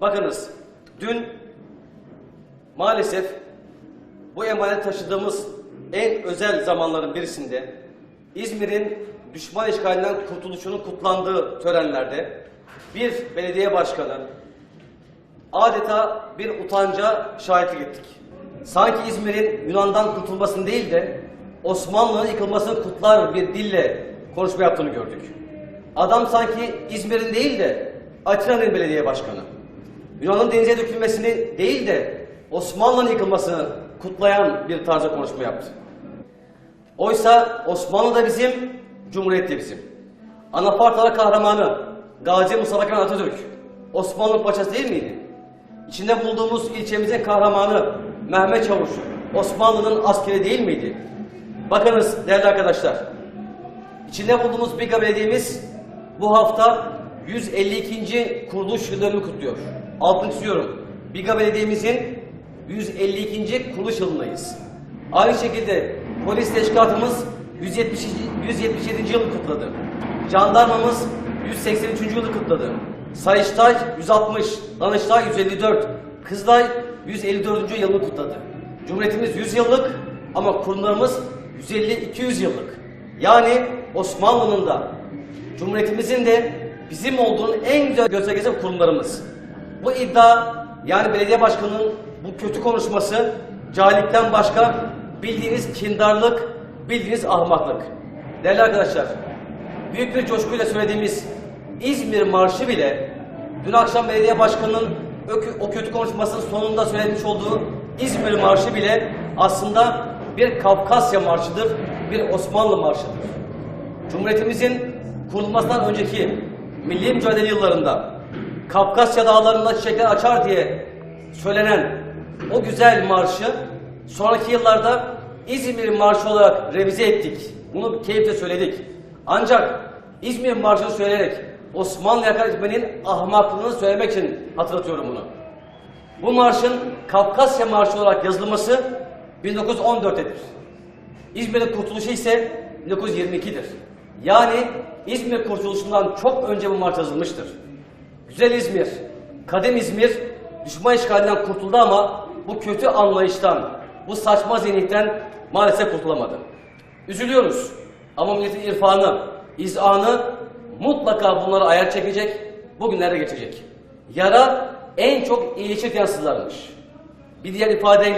Bakınız, dün maalesef bu emanet taşıdığımız en özel zamanların birisinde İzmir'in düşman işgalinden kurtuluşunun kutlandığı törenlerde bir belediye başkanı adeta bir utanca şahitlik ettik. Sanki İzmir'in Yunan'dan kurtulmasını değil de Osmanlı'nın yıkılmasını kutlar bir dille konuşma yaptığını gördük. Adam sanki İzmir'in değil de Atina'nın belediye başkanı. Yunan'ın denize dökülmesini değil de Osmanlı'nın yıkılmasını kutlayan bir tarzda konuşma yaptı. Oysa Osmanlı da bizim, Cumhuriyet de bizim. Anafartalar kahramanı Gazi Mustafa Kemal Atatürk Osmanlı paçası değil miydi? İçinde bulduğumuz ilçemizin kahramanı Mehmet Çavuş Osmanlı'nın askeri değil miydi? Bakınız değerli arkadaşlar. İçinde bulduğumuz Biga Belediye'miz bu hafta 152. kuruluş yıl dönümü kutluyor. Altını çiziyorum. Biga Belediye'mizin 152. kuruluş yılındayız. Aynı şekilde polis teşkilatımız 170, 177. yılı kutladı. Jandarmamız 183. yılı kutladı. Sayıştay 160, Danıştay 154, Kızılay 154. yılını kutladı. Cumhuriyetimiz 100 yıllık ama kurumlarımız 150-200 yıllık. Yani Osmanlı'nın da Cumhuriyetimizin de bizim olduğunun en güzel göstergesi kurumlarımız. Bu iddia yani belediye başkanının bu kötü konuşması cahillikten başka bildiğiniz kindarlık, bildiğiniz ahmaklık. Değerli arkadaşlar, büyük bir coşkuyla söylediğimiz İzmir Marşı bile dün akşam belediye başkanının o kö- o kötü konuşmasının sonunda söylemiş olduğu İzmir Marşı bile aslında bir Kafkasya Marşı'dır, bir Osmanlı Marşı'dır. Cumhuriyetimizin kurulmasından önceki milli mücadele yıllarında Kafkasya dağlarında çiçekler açar diye söylenen o güzel marşı sonraki yıllarda İzmir Marşı olarak revize ettik. Bunu keyifle söyledik. Ancak İzmir Marşı'nı söyleyerek Osmanlı hakaret etmenin ahmaklığını söylemek için hatırlatıyorum bunu. Bu marşın Kafkasya Marşı olarak yazılması 1914'tedir. İzmir'in kurtuluşu ise 1922'dir. Yani İzmir kurtuluşundan çok önce bu marş yazılmıştır. Güzel İzmir, kadim İzmir düşman işgalinden kurtuldu ama bu kötü anlayıştan, bu saçma zihniyetten maalesef kurtulamadı. Üzülüyoruz ama milletin irfanı, izanı mutlaka bunları ayar çekecek, bugünlerde geçecek. Yara en çok iyileşir yansılarmış. Bir diğer ifadeyle